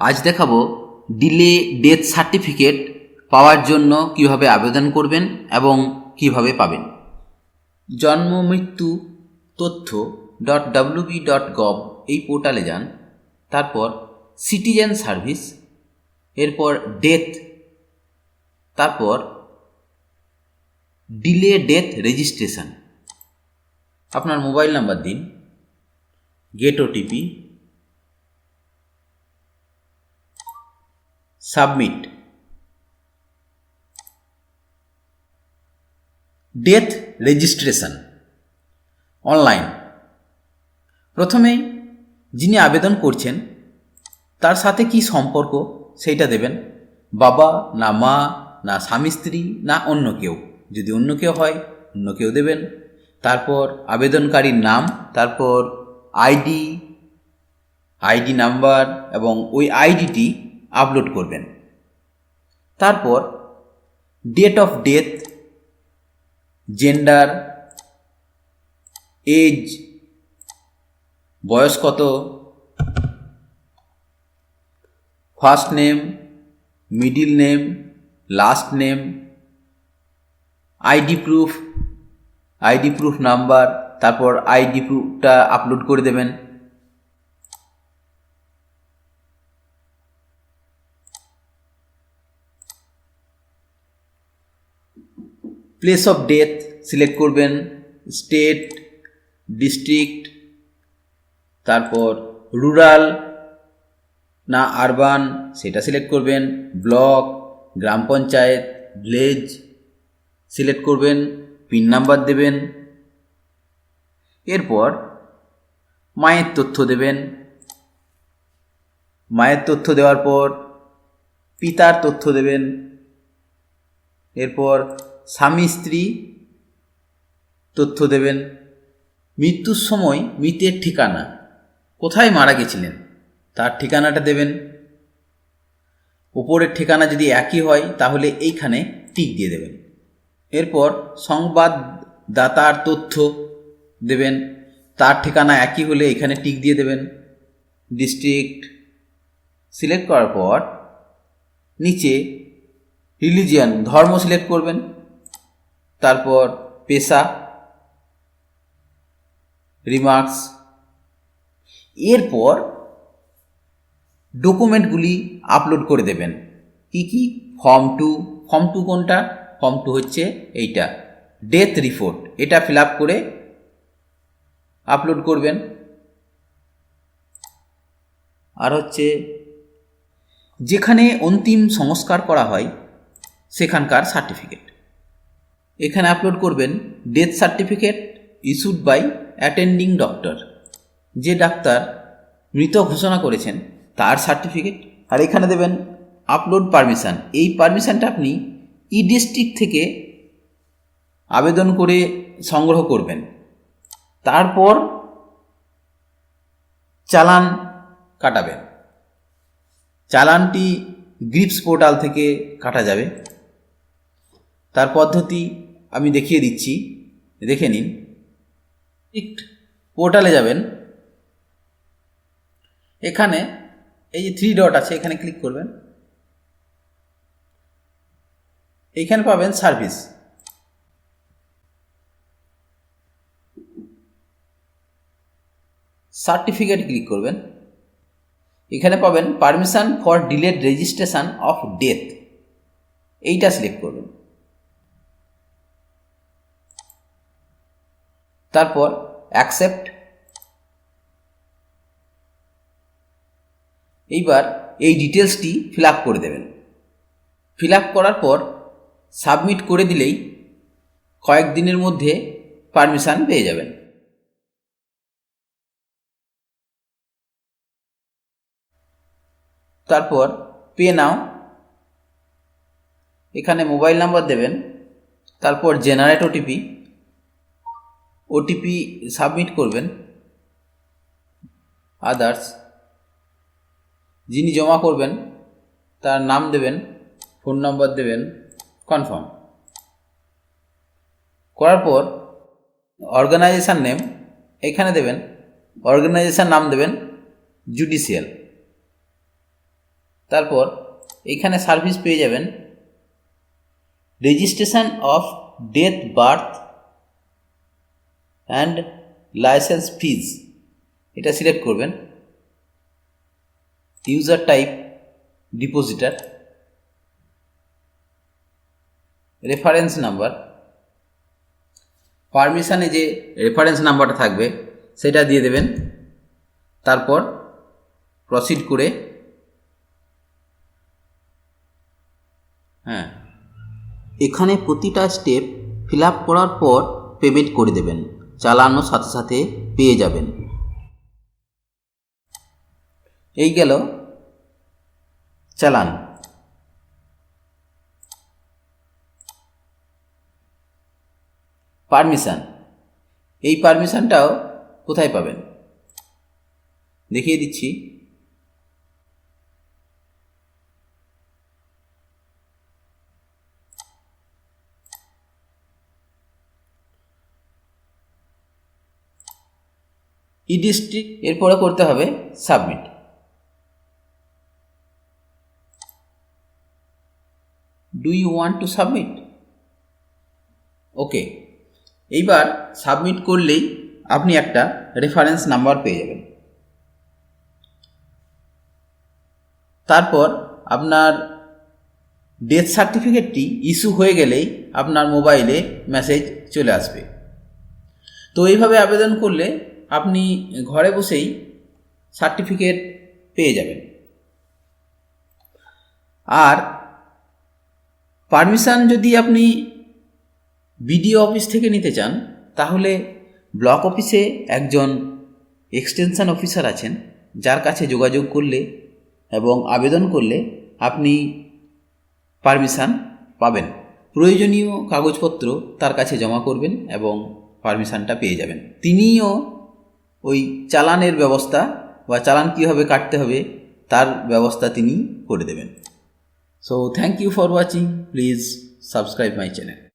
আজ দেখাবো delay death certificate পাওয়ার জন্য কীভাবে আবেদন করবেন এবং কীভাবে পাবেন। জন্ম, মৃত্যু, তথ্য ডট ডাব্লিউবি ডট গভ এই পোর্টালে যান, তারপর সিটিজেন সার্ভিস এরপর ডেথ তারপর ডিলে ডেথ রেজিস্ট্রেশন আপনার মোবাইল নাম্বার দিন get OTP submit. Death registration. Online. প্রথমেই যিনি আবেদন করছেন, তার সাথে কি সম্পর্ক সেইটা দেবেন। বাবা না মা, না স্বামী স্ত্রী, না অন্য কেউ। যদি অন্য কেউ হয়, অন্য কেউ দেবেন। তারপর আবেদনকারীর নাম, তারপর আইডি আইডি নাম্বার এবং ওই আইডিটি আপলোড করবেন। তারপর date of death gender age বয়স কত first name middle name last name ID proof ID proof number তারপর আইডি প্রুফটা আপলোড করে দেবেন। প্লেস অফ ডেথ সিলেক্ট করবেন স্টেট ডিস্ট্রিক্ট তারপর রুরাল না আরবান সেটা সিলেক্ট করবেন ব্লক গ্রাম পঞ্চায়েত ভিলেজ সিলেক্ট করবেন পিন নাম্বার দেবেন, এরপর মায়ের তথ্য দেবেন। মায়ের তথ্য দেওয়ার পর পিতার তথ্য দেবেন। এরপর স্বামী স্ত্রী তথ্য দেবেন। মৃত্যুর সময় মৃতের ঠিকানা। কোথায় মারা গেছিলেন? তার ঠিকানাটা দেবেন। ওপরের ঠিকানা যদি একই হয়, তাহলে এইখানে টিক দিয়ে দেবেন। এরপর সংবাদদাতার তথ্য দেবেন। তার ঠিকানা একই হলে এখানে টিক দিয়ে দেবেন। ডিস্ট্রিক্ট সিলেক্ট করার পর নিচে রিলিজিয়ান ধর্ম সিলেক্ট করবেন, তারপর পেশা রিমার্কস এরপর ডকুমেন্টগুলি আপলোড করে দেবেন। কি কি? ফর্ম টু ফর্ম টু কোনটা? ফর্ম টু হচ্ছে এইটা। ডেথ রিপোর্ট এটা ফিল আপ করে আপলোড করবেন। আর হচ্ছে, যেখানে অন্তিম সংস্কার করা হয় সেখানকার সার্টিফিকেট। এখানে আপলোড করবেন death certificate issued by attending doctor. যে ডাক্তার মৃত ঘোষণা করেছেন, তার সার্টিফিকেট। আর এখানে দেবেন আপলোড পারমিশন। এই পারমিশনটা আপনি ই ডিস্ট্রিক্ট থেকে আবেদন করে সংগ্রহ করবেন। তারপর চালান কাটাবেন। চালানটি গ্রিপস পোর্টাল থেকে কাটা যাবে। তার পদ্ধতি আমি দেখিয়ে দিচ্ছি। দেখে নিন। পোর্টালে যাবেন। এখানে এই যে থ্রি ডট আছে, এখানে ক্লিক করবেন। এইখানে পাবেন সার্ভিস সার্টিফিকেট ক্লিক করবেন। এখানে পাবেন permission for delayed registration of death এইটা সিলেক্ট করবেন। তারপর অ্যাকসেপ্ট এইবার এই ডিটেলসটি ফিল আপ করে দেবেন। ফিল আপ করার পর সাবমিট করে দিলেই কয়েক দিনের মধ্যে পারমিশন পেয়ে যাবেন। তারপর পে নাও এখানে মোবাইল নাম্বার দেবেন। তারপর জেনারেট ওটিপি ওটিপি সাবমিট করবেন আদার্স যিনি জমা করবেন, তার নাম দেবেন ফোন নম্বর দেবেন কনফার্ম করার পর অর্গানাইজেশান নেম এখানে দেবেন অর্গানাইজেশান নাম দেবেন জুডিশিয়াল তারপর এখানে সার্ভিস পেয়ে যাবেন registration of death birth and license fees এটা সিলেক্ট করবেন। User type depositor reference number পারমিশানে যে রেফারেন্স নাম্বারটা থাকবে, সেটা দিয়ে দেবেন। তারপর প্রসিড করে হ্যাঁ এখানে প্রতিটা স্টেপ ফিল আপ করার পর পেমেন্ট করে দেবেন। চালানোর সাথে সাথে পেয়ে যাবেন। এই গেল চালান। পারমিশান। এই পারমিশানটাও কোথায় পাবেন? দেখিয়ে দিচ্ছি। ই ডিস্ট্রিক্ট এরপরে করতে হবে submit do you want to submit okay এইবার সাবমিট করলেই আপনি একটা রেফারেন্স নাম্বার পেয়ে যাবেন। তারপর আপনার ডেথ সার্টিফিকেটটি ইস্যু হয়ে গেলেই আপনার মোবাইলে মেসেজ চলে আসবে। তো এইভাবে আবেদন করলে আপনি ঘরে বসেই সার্টিফিকেট পেয়ে যাবেন। আর পারমিশন যদি আপনি বিডিও অফিস থেকে নিতে চান, তাহলে ব্লক অফিসে একজন এক্সটেনশন অফিসার আছেন, যার কাছে যোগাযোগ করলে এবং আবেদন করলে আপনি পারমিশন পাবেন। প্রয়োজনীয় কাগজপত্র তার কাছে জমা করবেন এবং পারমিশনটা পেয়ে যাবেন। তিনিও ওই চালানের ব্যবস্থা বা চালান কীভাবে কাটতে হবে তার ব্যবস্থা তিনি করে দেবেন। So thank you for watching please subscribe my channel